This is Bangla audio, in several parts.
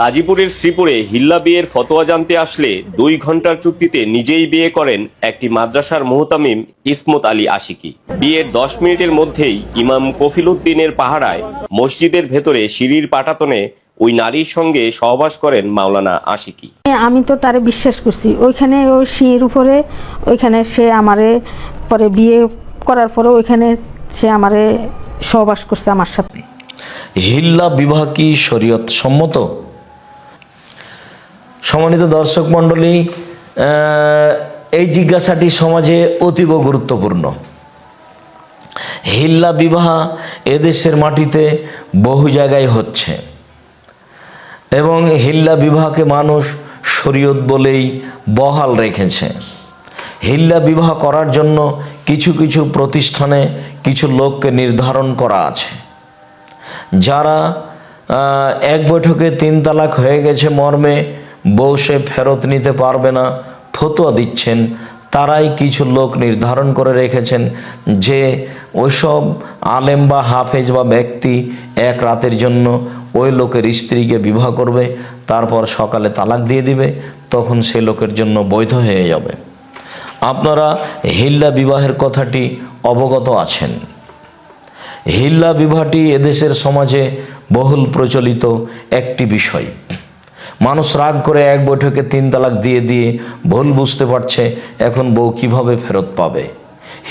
গাজীপুরের শ্রীপুরে হিল্লা বিয়ের ফতোয়া জানতে আসলে দুই ঘণ্টার চুক্তিতে নিজেই বিয়ে করেন একটি মাদ্রাসার মোহতামিম ইসমত আলী আশিকি। বিয়ের দশ মিনিটের মধ্যেই ইমাম কফিল উদ্দিনের পাহারায় মসজিদের ভেতরে সিঁড়ির পাটাতনে ওই নারীর সঙ্গে সহবাস করেন মাওলানা আশিকি। আমি তো তারে বিশ্বাস করছি। ওইখানে ওই সিঁড়ির উপরে ওইখানে সে আমারে পরে বিয়ে করার পরে ওইখানে সে আমারে সহবাস করছে আমার সাথে। হিল্লা বিবাহ কি শরীয়ত সম্মত? সম্মানিত দর্শক মণ্ডলী এই জিজ্ঞাসাটি সমাজে অতীব গুরুত্বপূর্ণ। হিল্লা বিবাহ এদেশের মাটিতে বহু জায়গায় হচ্ছে। এবং হিল্লা বিবাহকে মানুষ শরীয়ত বলেই বহাল রেখেছে। হিল্লা বিবাহ করার জন্য কিছু কিছু প্রতিষ্ঠানে কিছু লোককে নির্ধারণ করা আছে। যারা এক বৈঠকে তিন তালাক হয়ে গেছে মর্মে বউ সে ফেরত নিতে পারবে না, ফতোয়া দিচ্ছেন। তারাই কিছু লোক নির্ধারণ করে রেখেছেন যে ওইসব আলেম বা হাফেজ বা ব্যক্তি এক রাতের জন্য ওই লোকের স্ত্রীকে বিবাহ করবে, তারপর সকালে তালাক দিয়ে দিবে, তখন সে লোকের জন্য বৈধ হয়ে যাবে। আপনারা হিল্লা বিবাহের কথাটি অবগত আছেন। হিল্লা বিবাহটি এদেশের সমাজে বহুল প্রচলিত একটি বিষয়। মানুষ রাগ করে এক বৈঠকে তিন তালাক দিয়ে দিয়ে ভুল বুঝতে পারছে, এখন বউ কীভাবে ফেরত পাবে?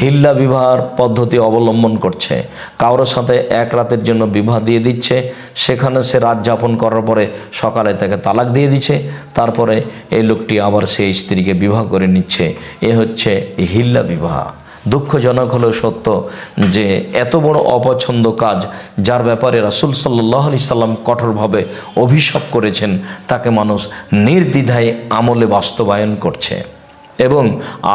হিল্লা বিবাহর পদ্ধতি অবলম্বন করছে। কারোর সাথে এক রাতের জন্য বিবাহ দিয়ে দিচ্ছে, সেখানে সে রাত যাপন করার পরে সকালে তাকে তালাক দিয়ে দিচ্ছে, তারপরে এই লোকটি আবার সেই স্ত্রীকে বিবাহ করে নিচ্ছে। এ হচ্ছে হিল্লা বিবাহ। দুঃখজনক হলো সত্য যে এত বড় অপছন্দ কাজ যার ব্যাপারে রাসুল সাল্লাহ আলি সাল্লাম কঠোরভাবে অভিশাপ করেছেন, তাকে মানুষ নির্দ্বিধায় আমলে বাস্তবায়ন করছে এবং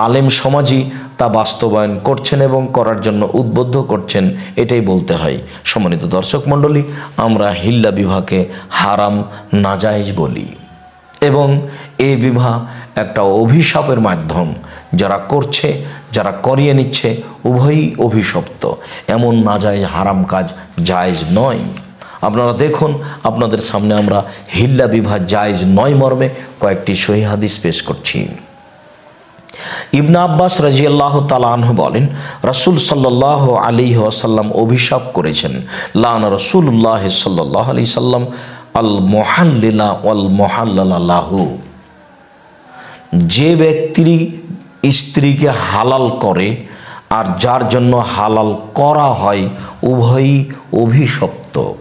আলেম সমাজই তা বাস্তবায়ন করছেন এবং করার জন্য উদ্বুদ্ধ করছেন, এটাই বলতে হয়। সম্মানিত দর্শক মণ্ডলী, আমরা হিল্লা বিভাগকে হারাম নাজাইজ বলি এবং এই বিবাহ একটা অভিশাপের মাধ্যম যারা করছে যারা করিয়ে নিচ্ছে, উভয়ই অভিশপ্ত। এমন না যায় হারাম কাজ জায়েজ নয়। আপনারা দেখুন, আপনাদের সামনে আমরা হিল্লা বিবাহ জায়েজ নয় মর্মে কয়েকটি সহি হাদিস পেশ করছি। ইবনা আব্বাস রাজিয়াল্লাহ তালাহ বলেন, রসুল সাল্লাহ আলী আসাল্লাম অভিশাপ করেছেন লান রসুল্লাহ সাল্লাহ আলি সাল্লাম আল মোহাল্লিলা ওয়াল মোহাল্লাহু যে ব্যক্তির স্ত্রীকে হালাল করে আর যার জন্য হালাল করা হয় উভয়ই অভিশপ্ত।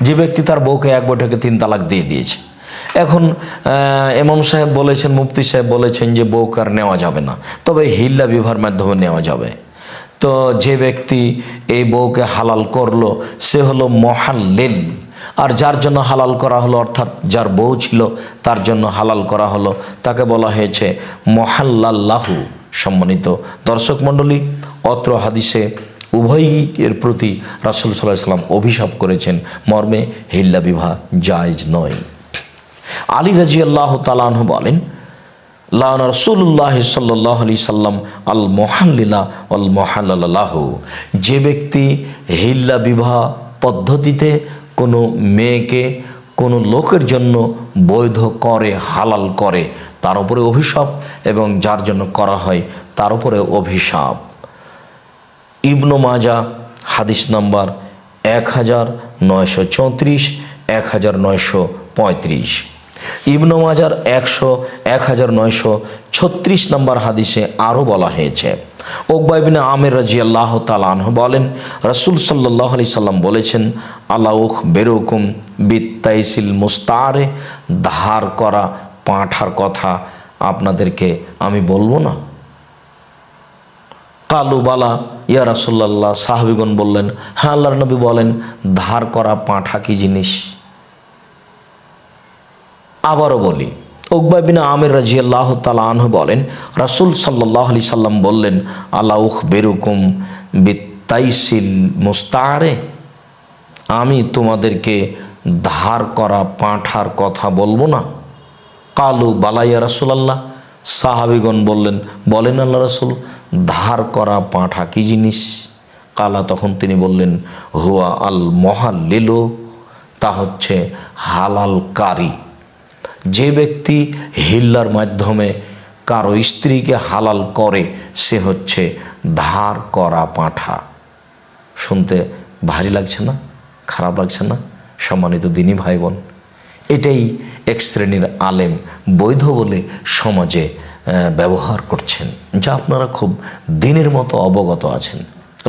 যে ব্যক্তি তার বউকে এক বৈঠকে তিন তালাক দিয়ে দিয়েছে। এখন ইমাম সাহেব বলেছেন, মুফতি সাহেব বলেছেন যে বউকে আর নেওয়া যাবে না। তবে হিল্লা বিবাহের মাধ্যমে নেওয়া যাবে। তো যে ব্যক্তি এই বউকে হালাল করল, সে হলো মহাল্লিল। আর যার জন্য হালাল করা হলো, অর্থাৎ যার বউ ছিল, তার জন্য হালাল করা হলো, তাকে বলা হয়েছে মহাল্লাল্লাহু সম্মানিত দর্শক মণ্ডলী, অত্র হাদিসে উভয়ই এর প্রতি রাসুল সাল্লাহ সাল্লাম অভিশাপ করেছেন, মর্মে হিল্লা বিবাহ জায়জ নয়। আলী রাজি আল্লাহ তালাহ বলেন লাউনা রসুল্লাহ সাল্লাহ আলি সাল্লাম আল মোহাল্লিলা আল মোহাল্লাহ যে ব্যক্তি হিল্লা বিবাহ পদ্ধতিতে কোনো মেয়েকে কোনো লোকের জন্য বৈধ করে, হালাল করে, তার উপরে অভিশাপ এবং যার জন্য করা হয় তার উপরে অভিশাপ। ইবনু মাজা হাদিস নাম্বার এক হাজার নয়শো চৌত্রিশ, এক হাজার নয়শো পঁয়ত্রিশ। ইবনু মাজার একশো, এক হাজার নয়শো ছত্রিশ নম্বর হাদিসে আরও বলা হয়েছে ওকবাইবিনে আমের রাজি আল্লাহ তালাহ বলেন, রসুল সাল্লাহ আলি সাল্লাম বলেছেন, আল্লাহ বেরুকুম বিত্তাইসিল মুস্তারে, ধার করা পাঁঠার কথা আপনাদেরকে আমি বলব না। কালু বালা, ইয়া রাসুল্লাহ সাহাবিগণ বললেন হ্যাঁ আল্লাহর নবী বলেন, ধার করা পাঁঠা কি জিনিস? আবারও বলি উকবাই বিন আমির রাজি আল্লাহ তালাহ বলেন, রাসুল সাল্লাহ আলি সাল্লাম বললেন আল্লাহ বেরুকুম বিত্তাইসিল মুস্তারে? আমি তোমাদেরকে ধার করা পাঁঠার কথা বলব না। কালু বালাইয়া রাসুলাল্লাহ? সাহাবিগণ বললেন, বলেন আল্লাহ রাসুল, ধার করা পাঁঠা কি জিনিস? কালা, তখন তিনি বললেন, হুয়া আল মহাল্লিলো তা হচ্ছে হালাল হালালকারী। যে ব্যক্তি হিল্লার মাধ্যমে কারও স্ত্রীকে হালাল করে, সে হচ্ছে ধার করা পাঁঠা। শুনতে ভারী লাগছে না? খারাপ লাগছে না? সম্মানিত দিনী ভাই বোন এটাই এক শ্রেণির আলেম বৈধ বলে সমাজে ব্যবহার করছেন, যা আপনারা খুব দিনের মতো অবগত আছেন।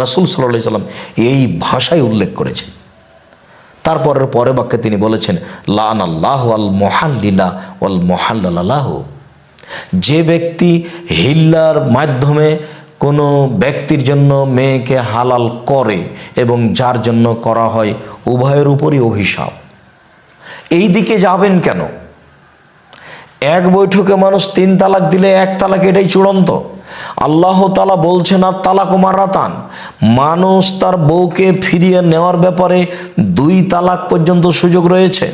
রাসুল সাল্লাহ সাল্লাম এই ভাষায় উল্লেখ করেছেন। তারপরের পরে বাক্যে তিনি বলেছেন লান আল্লাহ আল মহাল্লীলা ওয়াল মহাল্লাহ যে ব্যক্তি হিল্লার মাধ্যমে কোনো ব্যক্তির জন্য মেয়েকে হালাল করে এবং যার জন্য করা হয় উভয়ের উপরই অভিশাপ। এই দিকে যাবেন কেন? এক বৈঠকে মানুষ তিন তালাক দিলে এক তালাক এটাই চূড়ান্ত। আল্লাহ তালা বলছেন, আর তালাক মারাতান মানুষ তার বউকে ফিরিয়ে নেওয়ার ব্যাপারে দুই তালাক পর্যন্ত সুযোগ রয়েছে।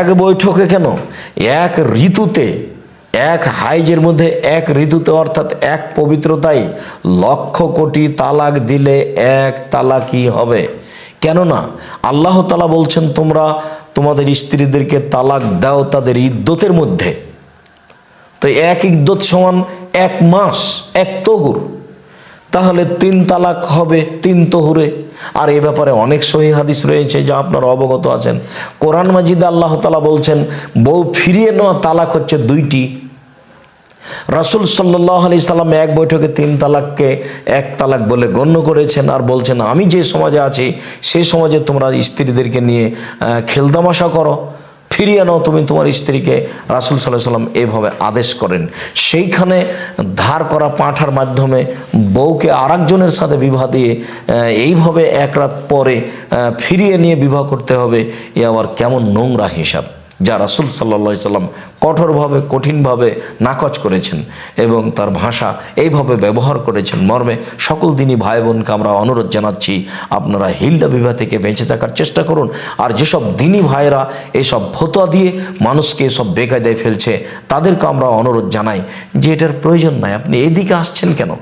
এক বৈঠকে কেন? এক ঋতুতে, এক হাইজের মধ্যে এক ঋতুতে, অর্থাৎ এক পবিত্রতাই লক্ষ কোটি তালাক দিলে এক তালাকই হবে। কেননা, আল্লাহ তালা বলছেন, তোমরা তোমাদের স্ত্রীদেরকে তালাক দাও তাদের ইদ্যতের মধ্যে। তো এক ইদ্যত সমান এক মাস, এক তহুর। তাহলে তিন তালাক হবে তিন তহুরে। আর এ ব্যাপারে অনেক সহি হাদিস রয়েছে যা আপনারা অবগত আছেন। কোরআন মাজিদে আল্লাহ তালা বলছেন, বউ ফিরিয়ে নেওয়া তালাক হচ্ছে দুইটি। রাসুল সাল্লাহ আলি সাল্লাম এক বৈঠকে তিন তালাককে এক তালাক বলে গণ্য করেছেন আর বলছেন, আমি যে সমাজে আছি সেই সমাজে তোমরা স্ত্রীদেরকে নিয়ে খেলতামাশা করো। ফিরিয়ে নাও, তুমি তোমার স্ত্রীকে রাসুল সাল্লাহ সাল্লাম এভাবে আদেশ করেন। সেইখানে ধার করা পাঁঠার মাধ্যমে বউকে আরেকজনের সাথে বিবাহ দিয়ে এইভাবে এক রাত পরে ফিরিয়ে নিয়ে বিবাহ করতে হবে, এ আবার কেমন নোংরা হিসাব। যা রাসুল সাল্লা সাল্লাম কঠোরভাবে, কঠিনভাবে নাকচ করেছেন এবং তার ভাষা এইভাবে ব্যবহার করেছেন মর্মে সকল দিনই ভাই বোনকে আমরা অনুরোধ জানাচ্ছি, আপনারা হিল্লা বিবাহ থেকে বেঁচে থাকার চেষ্টা করুন। আর যেসব দিনী ভাইরা এইসব ফতোয়া দিয়ে মানুষকে এসব বেকায়দায় ফেলছে, তাদেরকে আমরা অনুরোধ জানাই যে এটার প্রয়োজন নাই। আপনি এদিকে আসছেন কেন?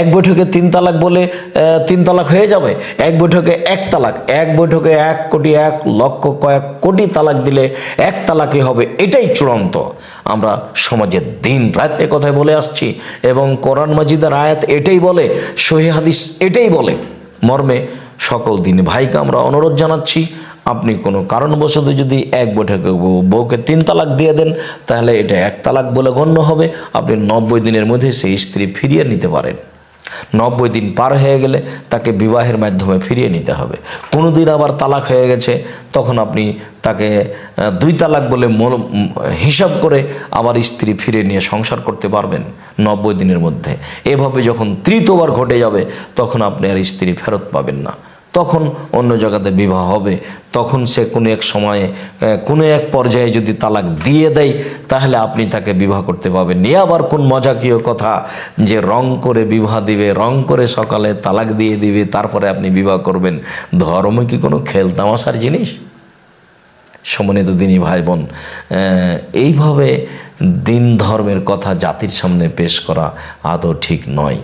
এক বৈঠকে তিন তালাক বলে তিন তালাক হয়ে যাবে? এক বৈঠকে এক তালাক, এক বৈঠকে এক কোটি এক লক্ষ কয়েক কোটি তালাক দিলে এক তালাকই হবে। এটাই চূড়ান্ত। আমরা সমাজের দিন রাত এ কথায় বলে আসছি এবং কোরআন মাজিদের আয়াত এটাই বলে, সহি হাদিস এটাই বলে। মর্মে সকল দিন ভাইকে আমরা অনুরোধ জানাচ্ছি, আপনি কোনো কারণবশত যদি এক বৈঠকে বউকে তিন তালাক দিয়ে দেন, তাহলে এটা এক তালাক বলে গণ্য হবে। আপনি নব্বই দিনের মধ্যে সেই স্ত্রী ফিরিয়ে নিতে পারেন। নব্বই দিন পার হয়ে গেলে তাকে বিবাহের মাধ্যমে ফিরিয়ে নিতে হবে। কোনো দিন আবার তালাক হয়ে গেছে, তখন আপনি তাকে দুই তালাক বলে হিসাব করে আবার স্ত্রী ফিরে নিয়ে সংসার করতে পারবেন নব্বই দিনের মধ্যে। এভাবে যখন তৃতীয়বার ঘটে যাবে, তখন আপনি আর স্ত্রী ফেরত পাবেন না। তখন অন্য জায়গাতে বিবাহ হবে। তখন সে কোনো এক সময়ে কোনো এক পর্যায়ে যদি তালাক দিয়ে দেয়, তাহলে আপনি তাকে বিবাহ করতে পারবেন নিয়ে আবার কোন মজাকীয় কথা যে রং করে বিবাহ দিবে, রং করে সকালে তালাক দিয়ে দিবে, তারপরে আপনি বিবাহ করবেন। ধর্ম কি কোনো খেল তামাশার জিনিস? সমন্বিত দিনী ভাই বোন এইভাবে দিন ধর্মের কথা জাতির সামনে পেশ করা আদৌ ঠিক নয়।